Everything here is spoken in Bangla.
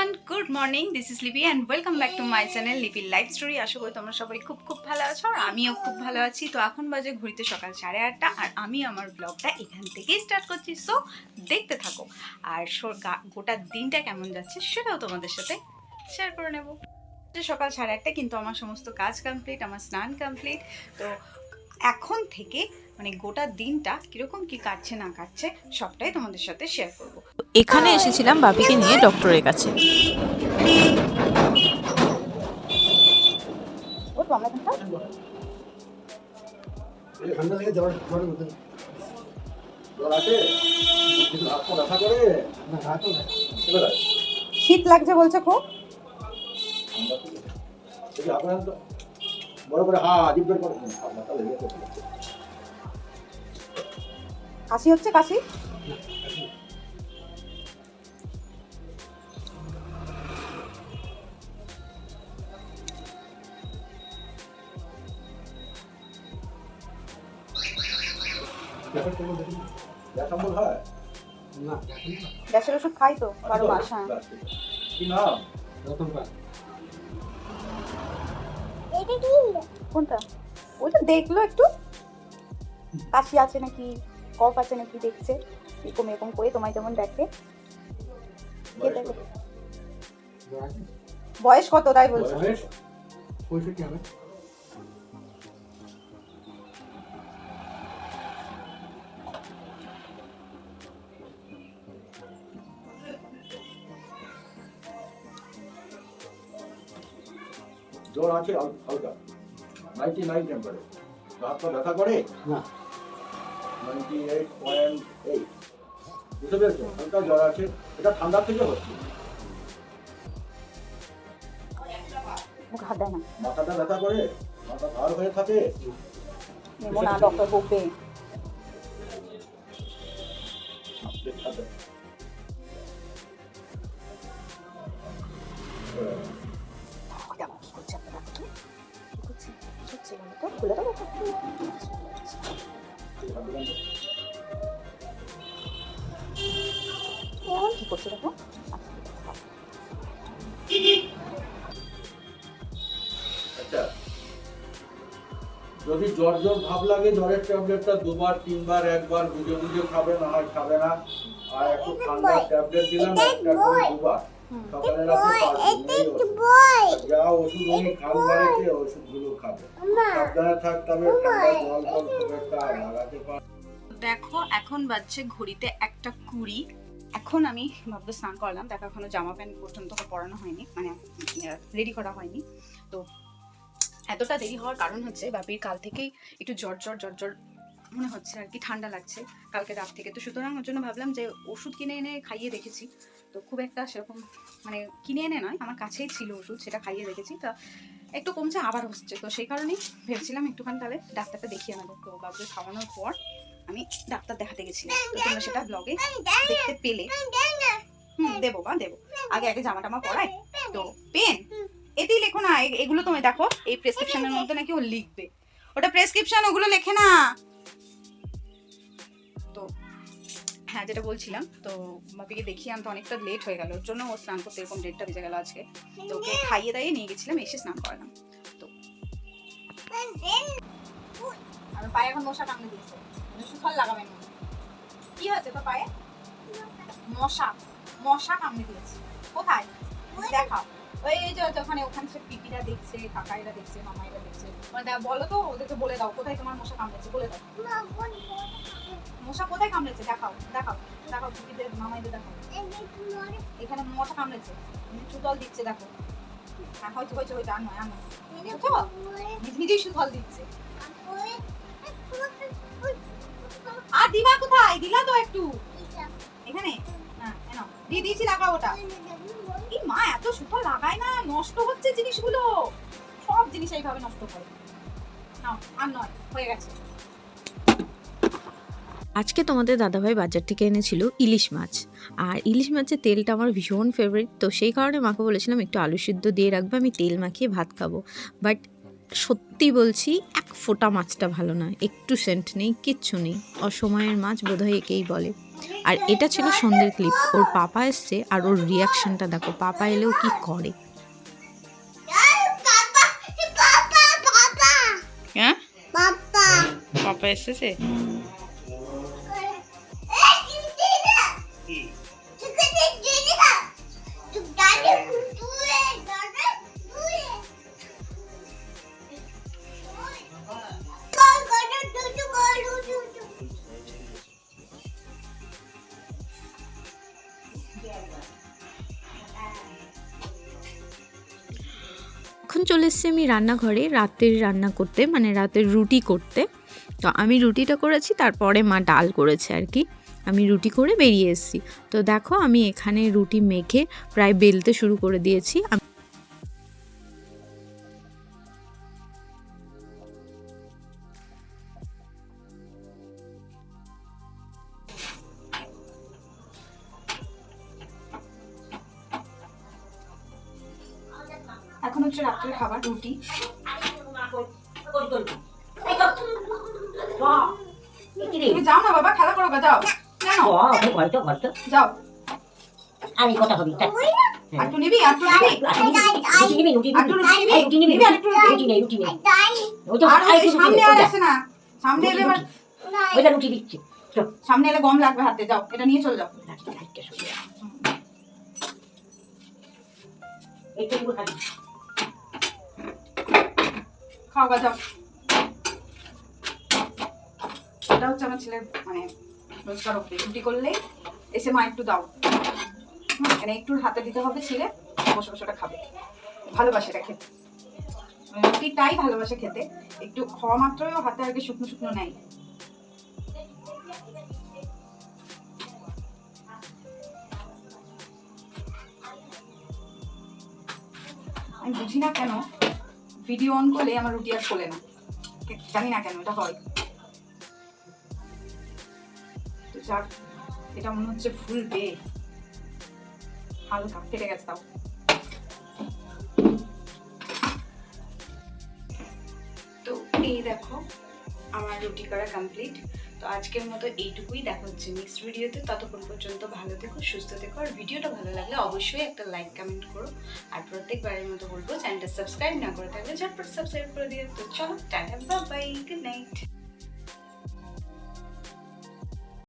Everyone good morning this is Lipi and welcome back to my channel লিপির লাইফ স্টোরি আশা করি তোমরা সবাই খুব খুব ভালো আছো আর আমিও খুব ভালো আছি। তো এখন বাজে ঘড়িতে সকাল সাড়ে আটটা আর আমি আমার ব্লগটা এখান থেকেই স্টার্ট করছি। সো দেখতে থাকো। আর গোটা দিনটা কেমন যাচ্ছে সেটাও তোমাদের সাথে শেয়ার করে নেব। সকাল সাড়ে আটটা কিন্তু আমার সমস্ত কাজ কমপ্লিট আমার স্নান কমপ্লিট তো এখন থেকে মানে গোটা দিনটা কীরকম কি কাটছে না কাটছে সবটাই তোমাদের সাথে শেয়ার করব। এখানে এসেছিলাম বাপিকে নিয়ে ডক্টরের কাছে। শীত লাগছে বলছে খুব? বড় করে হা করে। কাশি হচ্ছে কাশি? গ্যাসের ওষুধ খাই তো বারো মাস হ্যাঁ কোনটা? ওইটা দেখল একটু। কাশি আছে নাকি? কফ আছে নাকি দেখছে? এরকম এরকম করে তোমায় যেমন দেখে। বয়স কত? তাই বলছো। জ্বর আছে হালকা। নাইনটি নাইন টেম্পারেচার হাত পা ব্যথা করে? না। নাইনটি এইট পয়েন্ট এইট বুঝতে পেরেছ হালকা জ্বর আছে এটা ঠান্ডা থেকে হচ্ছে মাথাটা ব্যথা করে মাথা ভার হয়ে থাকে নেব না ডক্টর বকবে? খুলে দেবো কি করছে দেখো আচ্ছা। যদি জ্বর জ্বর ভাব লাগে জ্বরের ট্যাবলেটটা দুবার তিনবার একবার বুঝে বুঝে খাবে না হয় খাবে না। আর একটু ঠান্ডা ট্যাবলেট দিলাম একটা দুবার। দেখো, এখন বাজছে ঘড়িতে একটা কুড়ি। এখন আমি ভাবতে স্নান করলাম, দেখো এখনও জামা প্যান্ট পর্যন্ত পরানো হয়নি মানে রেডি করা হয়নি। তো এতটা দেরি হওয়ার কারণ হচ্ছে, বাপির কাল থেকেই একটু জ্বর জ্বর জ্বর জ্বর মনে হচ্ছে আর কি, ঠান্ডা লাগছে কালকে রাত থেকে। তো সুতরাং ওর জন্য ভাবলাম যে ওষুধ কিনে এনে খাইয়ে রেখেছি তো খুব একটা সেরকম মানে কিনে এনে নয়, আমার কাছেই ছিল ওষুধ, সেটা খাইয়ে রেখেছি তা একটু কমছে, আবার হচ্ছে। তো সেই কারণেই ভেবেছিলাম একটুখানি তাহলে ডাক্তারটা দেখিয়ে নেব তো বাবুকে খাওয়ানোর পর আমি ডাক্তার দেখাতে গেছিলাম। তো তোমরা সেটা ব্লগে দেখতে পেলে। হুম, দেবো বা, দেবো। আগে আগে জামা টামা পরাই। তো পেন, এতেই লেখো না এগুলো তুমি দেখো, এই প্রেসক্রিপশনের মধ্যে নাকি ও লিখবে। ওটা প্রেসক্রিপশন ওগুলো লেখে না। হ্যাঁ যেটা বলছিলাম, তো বাপিকে দেখিয়ে আনতে অনেকটা লেট হয়ে গেল। ওর জন্য ও স্নান করতে এরকম ডেটটা বেজে গেল আজকে। তো ওকে খাইয়ে দাইয়ে নিয়ে গেছিলাম, এসে স্নান করালাম। তো পায়ে এখন মশা কামড়ে দিয়েছে কি হয়েছে তো পায়ে? মশা। মশা কামড়ে দিয়েছে। কোথায়? দেখাও। ওই এই যে ওখানে ওখানে সে পিপিরা দেখছে, কাকাইরা দেখছে, মামাইরা দেখছে। মানে বলো তো, ওদেরকে বলে দাও, কোথায় তোমার মশা কামড়েছে, বলে দাও। মশা কোথায় কামড়েছে? দেখাও দেখাও দেখাও পিপিদের মামাইদের দেখাও। এখানে মশা কামড়েছে। সুতল দিচ্ছে, দেখো। হ্যাঁ হয়তো হয়তো হয়তো, আর নয় আর নয়। বুঝছ সুতল দিচ্ছে। আর দিবা কোথায়? দিলা তো একটু। এখানে? হ্যাঁ দিয়ে দিয়েছি, লাগাও ওটা। মা, এত লাগায় না? নষ্ট হচ্ছে জিনিসগুলো। সব জিনিস এইভাবে নষ্ট করে। নাও, আর নয়, হয়ে গেছে। আজকে তোমাদের দাদাভাই বাজার থেকে এনেছিল ইলিশ মাছ। আর ইলিশ মাছের তেলটা আমার ভীষণ ফেভারিট তো সেই কারণে মাকে বলেছিলাম একটু আলু সিদ্ধ দিয়ে রাখব, আমি তেল মাখিয়ে ভাত খাব। বাট সত্যি বলছি এক ফোঁটা মাছটা ভালো না। একটু সেন্ট নেই কিচ্ছু নেই। অসময়ের মাছ বোধহয় একেই বলে। আর এটা ছিল সন্ধ্যের ক্লিপ ওর পাপা এসছে আর ওর রিয়াকশনটা দেখো পাপা এলেও কি করে? হ্যাঁ? পাপা এসেছে? এখন চলে এসেছি আমি রান্নাঘরে, রাতের রান্না করতে মানে রাতের রুটি করতে। তো আমি রুটিটা করেছি, তারপরে মা ডাল করেছে আর কি। আমি রুটি করে বেরিয়ে এসেছি। তো দেখো আমি এখানে রুটি মেখে প্রায় বেলতে শুরু করে দিয়েছি। এখন হচ্ছে রাত্রের খাবার রুটি। তুমি যাও না বাবা খেলা করো যাও। যাও। আমি কথা হবি নিবি নিবি। রুটি নিবি রুটি রুটি নিবি রুটি নিবি। আর সামনে আর আসে না। সামনে এলে এবার ওইটা রুটি দিচ্ছি। সামনে এলে গম লাগবে হাতে যাও। এটা নিয়ে চলে যাও। খাও গা যাও এটা হচ্ছে আমার ছেলের মানে রোজকার অভ্যেস। রুটি করলেই এসে মা একটু দাও। মানে একটু হাতে দিতে হবে ছেলে, বসে বসে ওটা খাবে। ভালোবাসে এটা খেতে। মানে রুটিটাই ভালোবাসে খেতে। একটু খাওয়া মাত্রই হাতে আগে শুকনো শুকনো নেয়। আমি বুঝি না কেন ভিডিও অন করলে আমার রুটি আর খোলে না। জানি না কেন, এটা হয়। তো যাক, এটা মনে হচ্ছে ফুলবে হালকা ফেটে গেছে তাও। তো এই দেখো, আমার রুটি করা কমপ্লিট তো আজকের মতো এইটুকুই দেখা হচ্ছে নেক্সট ভিডিওতে ততক্ষণ পর্যন্ত ভালো থেকো, সুস্থ থেকো। আর ভিডিওটা ভালো লাগলে অবশ্যই একটা লাইক কমেন্ট করো। আর প্রত্যেকবারের মতো বলব চ্যানেলটা সাবস্ক্রাইব না করে থাকলে ঝটপট সাবস্ক্রাইব করে দিও। তো চলো, টাটা বাই গুড নাইট